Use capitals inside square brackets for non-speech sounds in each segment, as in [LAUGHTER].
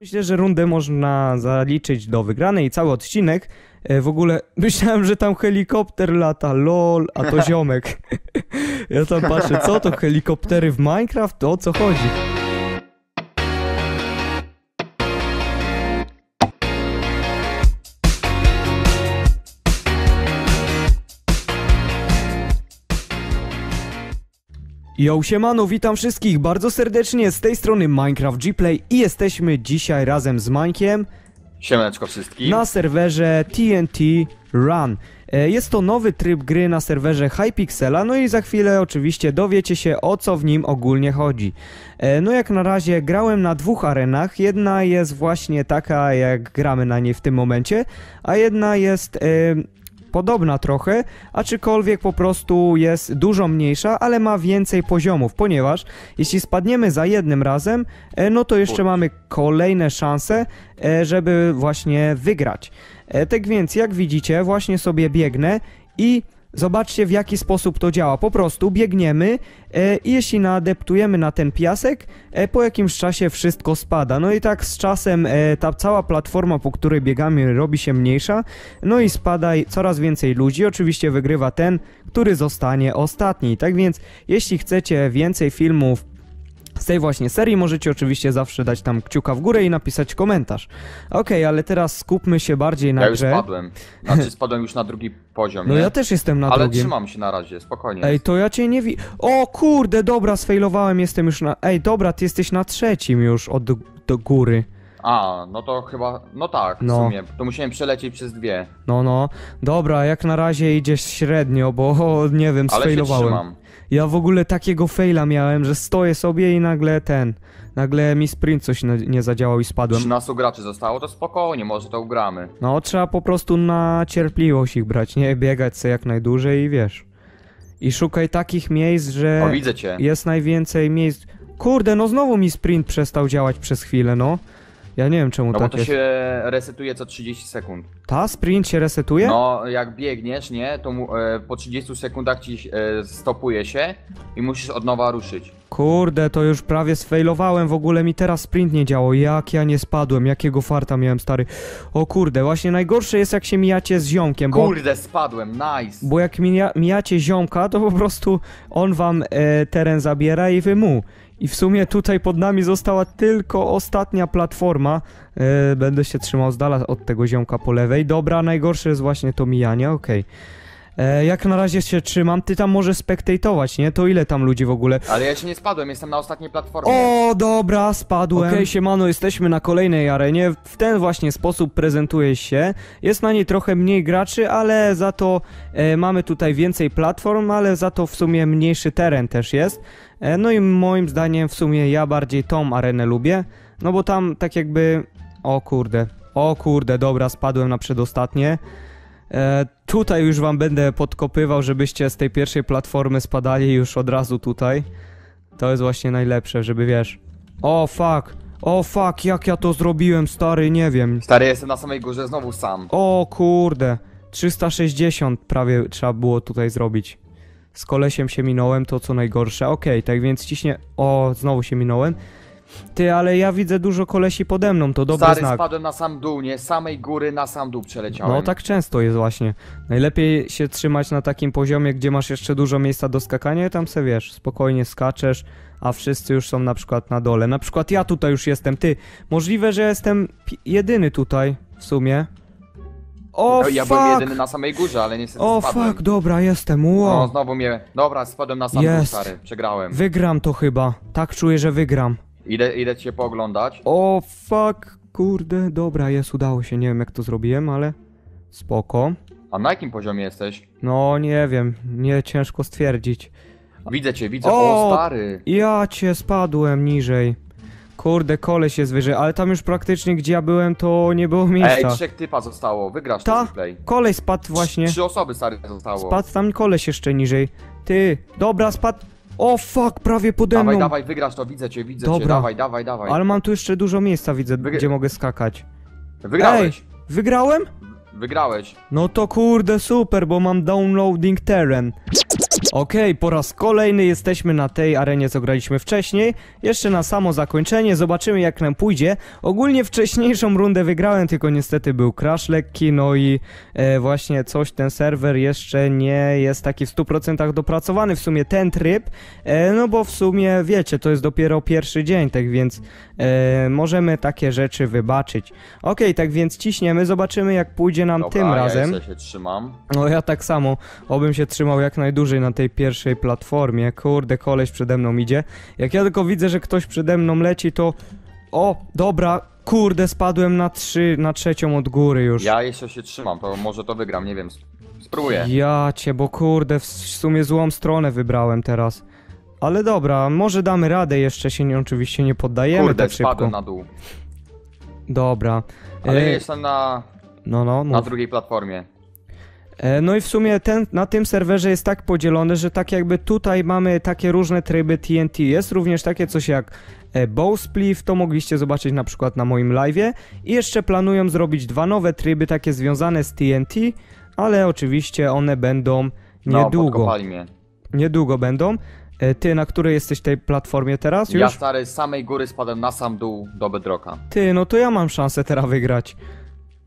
Myślę, że rundę można zaliczyć do wygranej i cały odcinek. E, W ogóle [LAUGHS] myślałem, że tam helikopter lata, lol, a to [LAUGHS] ziomek. [LAUGHS] Ja tam patrzę, co to helikoptery w Minecraft? To o co chodzi? Yo, siemano, witam wszystkich bardzo serdecznie z tej strony Minecraft Gplay i jesteśmy dzisiaj razem z Mańkiem Siemaneczko wszystkim. na serwerze TNT Run. E, Jest to nowy tryb gry na serwerze Hypixela, no i za chwilę oczywiście dowiecie się o co w nim ogólnie chodzi. E, No jak na razie grałem na dwóch arenach, jedna jest właśnie taka jak gramy na niej w tym momencie, a jedna jest... Podobna trochę, aczkolwiek po prostu jest dużo mniejsza, ale ma więcej poziomów, ponieważ jeśli spadniemy za jednym razem, e, no to jeszcze mamy kolejne szanse, e, żeby właśnie wygrać. E, Tak więc, jak widzicie, właśnie sobie biegnę i zobaczcie w jaki sposób to działa. Po prostu biegniemy e, i jeśli nadeptujemy na ten piasek, e, po jakimś czasie wszystko spada. No i tak z czasem e, ta cała platforma, po której biegamy, robi się mniejsza, no i spada coraz więcej ludzi. Oczywiście wygrywa ten, który zostanie ostatni. Tak więc, jeśli chcecie więcej filmów z tej właśnie serii możecie oczywiście zawsze dać tam kciuka w górę i napisać komentarz. Okej, ale teraz skupmy się bardziej na ja już grze. spadłem. Znaczy spadłem już na drugi poziom, No nie? ja też jestem na Ale drugim. trzymam się na razie, spokojnie. Ej, to ja cię nie wi... O kurde, dobra, sfailowałem, jestem już na... Ej, dobra, ty jesteś na trzecim już od do góry. A, no to chyba, no tak, No. w sumie. To musiałem przelecieć przez dwie. No, no. Dobra, jak na razie idziesz średnio, bo [LAUGHS] nie wiem, Ale się trzymam. Ja w ogóle takiego faila miałem, że stoję sobie i nagle ten... Nagle mi sprint coś nie zadziałał i spadłem. 13 graczy zostało, to spokojnie, może to ugramy. No, trzeba po prostu na cierpliwość ich brać, nie biegać sobie jak najdłużej i wiesz. I szukaj takich miejsc, że O, widzę cię. jest najwięcej miejsc. Kurde, no znowu mi sprint przestał działać przez chwilę, no. Ja nie wiem czemu No bo tak to jest. się resetuje co 30 sekund. Ta sprint się resetuje? No, jak biegniesz, nie, to mu, e, po 30 sekundach ci e, stopuje się i musisz od nowa ruszyć. Kurde, to już prawie sfailowałem, w ogóle mi teraz sprint nie działo. Jak ja nie spadłem, jakiego farta miałem, stary. O kurde, właśnie najgorsze jest jak się mijacie z ziomkiem, bo... Kurde, spadłem, nice. Bo jak mija, mijacie ziomka, to po prostu on wam e, teren zabiera i wy mu. I w sumie tutaj pod nami została tylko ostatnia platforma. E, będę się trzymał z dala od tego ziomka po lewej. Dobra, najgorsze jest właśnie to mijanie, okej. E, Jak na razie się trzymam, ty tam możesz spektatować, nie? To ile tam ludzi w ogóle? Ale ja jeszcze nie spadłem, jestem na ostatniej platformie. O, dobra, spadłem. Okej, siemano, jesteśmy na kolejnej arenie. W ten właśnie sposób prezentuje się. Jest na niej trochę mniej graczy, ale za to e, mamy tutaj więcej platform, ale za to w sumie mniejszy teren też jest. E, no i moim zdaniem w sumie ja bardziej tą arenę lubię, no bo tam tak jakby... O kurde, o kurde, dobra, spadłem na przedostatnie. E, tutaj już wam będę podkopywał, żebyście z tej pierwszej platformy spadali już od razu tutaj. To jest właśnie najlepsze, żeby wiesz. O fuck, o fuck, jak ja to zrobiłem, stary, nie wiem. Stary, jestem na samej górze znowu sam. O kurde, 360 prawie trzeba było tutaj zrobić. Z kolesiem się minąłem, to co najgorsze. Okej, tak więc ciśnie... O, znowu się minąłem. Ty, ale ja widzę dużo kolesi pode mną, to dobry Stary, znak. spadłem na sam dół, nie? Z samej góry na sam dół przeleciałem. No tak często jest właśnie. Najlepiej się trzymać na takim poziomie, gdzie masz jeszcze dużo miejsca do skakania i tam se wiesz, spokojnie skaczesz, a wszyscy już są na przykład na dole. Na przykład ja tutaj już jestem, ty. Możliwe, że jestem pi- jedyny tutaj w sumie. O No, ja fuck! byłem jedyny na samej górze, ale niestety O spadłem. fuck, dobra, jestem, No, wow. znowu mnie... Dobra, spadłem na sam dół, Jest. stary. Przegrałem. Wygram to chyba. Tak czuję, że wygram. Idę, idę cię pooglądać. O fuck, kurde, dobra, jest, udało się. Nie wiem jak to zrobiłem, ale spoko. A na jakim poziomie jesteś? No nie wiem, nie ciężko stwierdzić. Widzę cię, widzę. O! O, stary. Ja cię spadłem niżej. Kurde, koleś jest wyżej, ale tam już praktycznie gdzie ja byłem, to nie było Ej, miejsca. trzech typa zostało. Wygrasz Ta? to replay. Koleś spadł właśnie. Trzy osoby, stary, zostało. Spadł tam koleś jeszcze niżej. Ty, dobra, spadł. O fuck, prawie pode Dawaj, mną. dawaj, wygrasz to, widzę cię, widzę cię. Dobra. Dawaj, dawaj, dawaj. Ale mam tu jeszcze dużo miejsca, widzę, Wygra- gdzie mogę skakać. Wygrałeś. Wygrałem? Wygrałeś. No to kurde super, bo mam downloading terrain. Okej, po raz kolejny jesteśmy na tej arenie, co graliśmy wcześniej. Jeszcze na samo zakończenie, zobaczymy jak nam pójdzie. Ogólnie wcześniejszą rundę wygrałem, tylko niestety był crash lekki, no i e, właśnie coś, ten serwer jeszcze nie jest taki w 100% dopracowany, w sumie ten tryb, e, no bo w sumie wiecie, to jest dopiero pierwszy dzień, tak więc e, możemy takie rzeczy wybaczyć. Okej, tak więc ciśniemy, zobaczymy jak pójdzie nam Dobra, tym ja razem. jeszcze się trzymam. No ja tak samo, obym się trzymał jak najdłużej na tej pierwszej platformie. Kurde, koleś przede mną idzie. Jak ja tylko widzę, że ktoś przede mną leci, to... O, dobra, kurde, spadłem na trzy, na trzecią od góry już. Ja jeszcze się trzymam, to może to wygram, nie wiem. Spróbuję. Ja cię, bo kurde, w sumie złą stronę wybrałem teraz. Ale dobra, może damy radę, jeszcze się nie, oczywiście nie poddajemy Kurde, tak szybko. spadłem na dół. Dobra. Ale E, jestem na, No, no, na drugiej platformie. E, No i w sumie ten, na tym serwerze jest tak podzielony, że tak jakby tutaj mamy takie różne tryby TNT. Jest również takie coś jak e, Bowspliff, to mogliście zobaczyć na przykład na moim live'ie. I jeszcze planują zrobić dwa nowe tryby takie związane z TNT, ale oczywiście one będą No, niedługo. mnie. niedługo będą. E, Ty, na której jesteś tej platformie teraz już? Ja stary z samej góry spadłem na sam dół do bedroka. Ty, no to ja mam szansę teraz wygrać.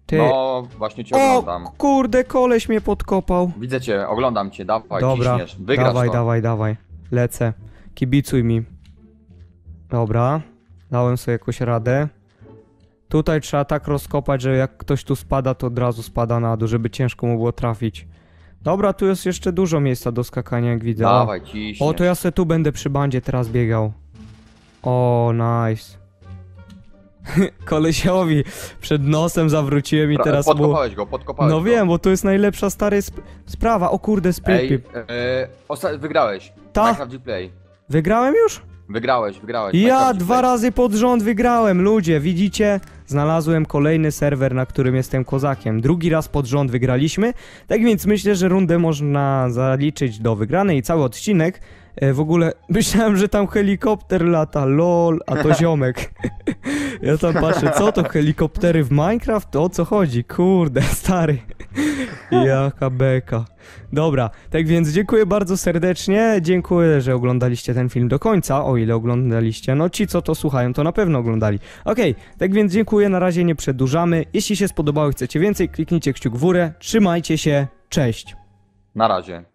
Ty. No, właśnie cię o, oglądam. kurde, koleś mnie podkopał. Widzę cię, oglądam cię, dawaj, Dobra, ciśniesz. Wygrasz dawaj, to. dawaj, dawaj. Lecę. Kibicuj mi. Dobra. Dałem sobie jakąś radę. Tutaj trzeba tak rozkopać, że jak ktoś tu spada, to od razu spada na dół, żeby ciężko mu było trafić. Dobra, tu jest jeszcze dużo miejsca do skakania, jak widzę. Dawaj, ciśniesz. o, to ja se tu będę przy bandzie teraz biegał. O, nice. [LAUGHS] Kolesiowi przed nosem zawróciłem i Pra- teraz mu... Podkopałeś go, podkopałeś No go. wiem, bo to jest najlepsza stary sp sprawa. O kurde, Ej, sprytny. e, osta- wygrałeś. Ta? Minecraft G-Play. Wygrałem już? Wygrałeś, wygrałeś. Ja Minecraft dwa G-Play. razy pod rząd wygrałem, ludzie, widzicie? Znalazłem kolejny serwer, na którym jestem kozakiem. Drugi raz pod rząd wygraliśmy, tak więc myślę, że rundę można zaliczyć do wygranej i cały odcinek. E, w ogóle [LAUGHS] myślałem, że tam helikopter lata, lol, a to ziomek. [LAUGHS] ja tam patrzę, co to helikoptery w Minecraft? O co chodzi? Kurde, [LAUGHS] stary. Jaka beka. Dobra, tak więc dziękuję bardzo serdecznie. Dziękuję, że oglądaliście ten film do końca, o ile oglądaliście. No ci, co to słuchają, to na pewno oglądali. Okej, tak więc dziękuję, na razie nie przedłużamy. Jeśli się spodobało chcecie więcej, kliknijcie kciuk w górę. Trzymajcie się, cześć. Na razie.